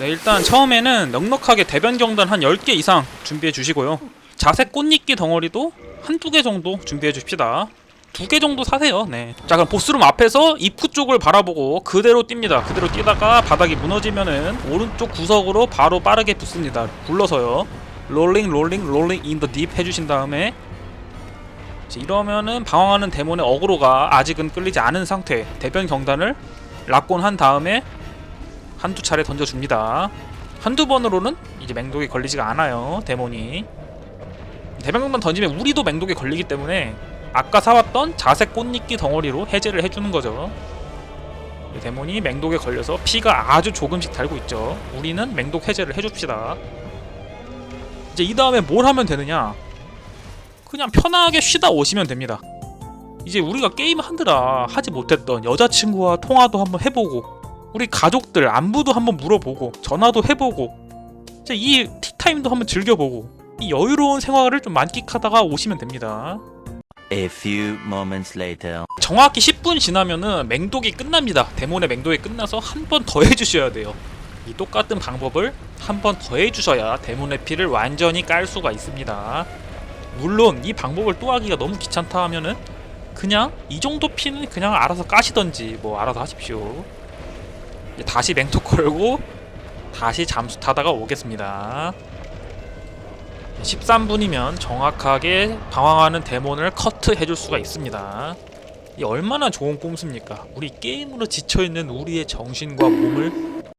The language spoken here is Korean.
네 일단 처음에는 넉넉하게 대변 경단 한 10개 이상 준비해 주시고요. 자색 꽃잎기 덩어리도 한두 개 정도 준비해 주십시다. 두 개 정도 사세요. 네 자 그럼 보스룸 앞에서 입구 쪽을 바라보고 그대로 뜁니다. 그대로 뛰다가 바닥이 무너지면은 오른쪽 구석으로 바로 빠르게 붙습니다. 굴러서요. 롤링 롤링 롤링 인 더 딥 해주신 다음에 이러면은 방황하는 데몬의 어그로가 아직은 끌리지 않은 상태. 대변 경단을 락곤 한 다음에 한두 차례 던져줍니다. 한두 번으로는 이제 맹독에 걸리지가 않아요. 데몬이 대변경단 던지면 우리도 맹독에 걸리기 때문에 아까 사왔던 자색 꽃잎기 덩어리로 해제를 해주는 거죠. 이 데몬이 맹독에 걸려서 피가 아주 조금씩 달고 있죠. 우리는 맹독 해제를 해줍시다. 이제 이 다음에 뭘 하면 되느냐? 그냥 편하게 쉬다 오시면 됩니다. 이제 우리가 게임 하느라 하지 못했던 여자친구와 통화도 한번 해보고 우리 가족들 안부도 한번 물어보고 전화도 해보고 이제 이 티타임도 한번 즐겨보고 이 여유로운 생활을 좀 만끽하다가 오시면 됩니다. A few moments later. 정확히 10분 지나면은 맹독이 끝납니다. 데몬의 맹독이 끝나서 한 번 더 해주셔야 돼요. 이 똑같은 방법을 한 번 더 해주셔야 데몬의 피를 완전히 깔 수가 있습니다. 물론 이 방법을 또 하기가 너무 귀찮다 하면은 그냥 이 정도 피는 그냥 알아서 까시던지 뭐 알아서 하십시오. 다시 맹독 걸고 다시 잠수 타다가 오겠습니다. 13분이면 정확하게 방황하는 데몬을 커트 해줄 수가 있습니다. 이 얼마나 좋은 꼼수입니까? 우리 게임으로 지쳐있는 우리의 정신과 몸을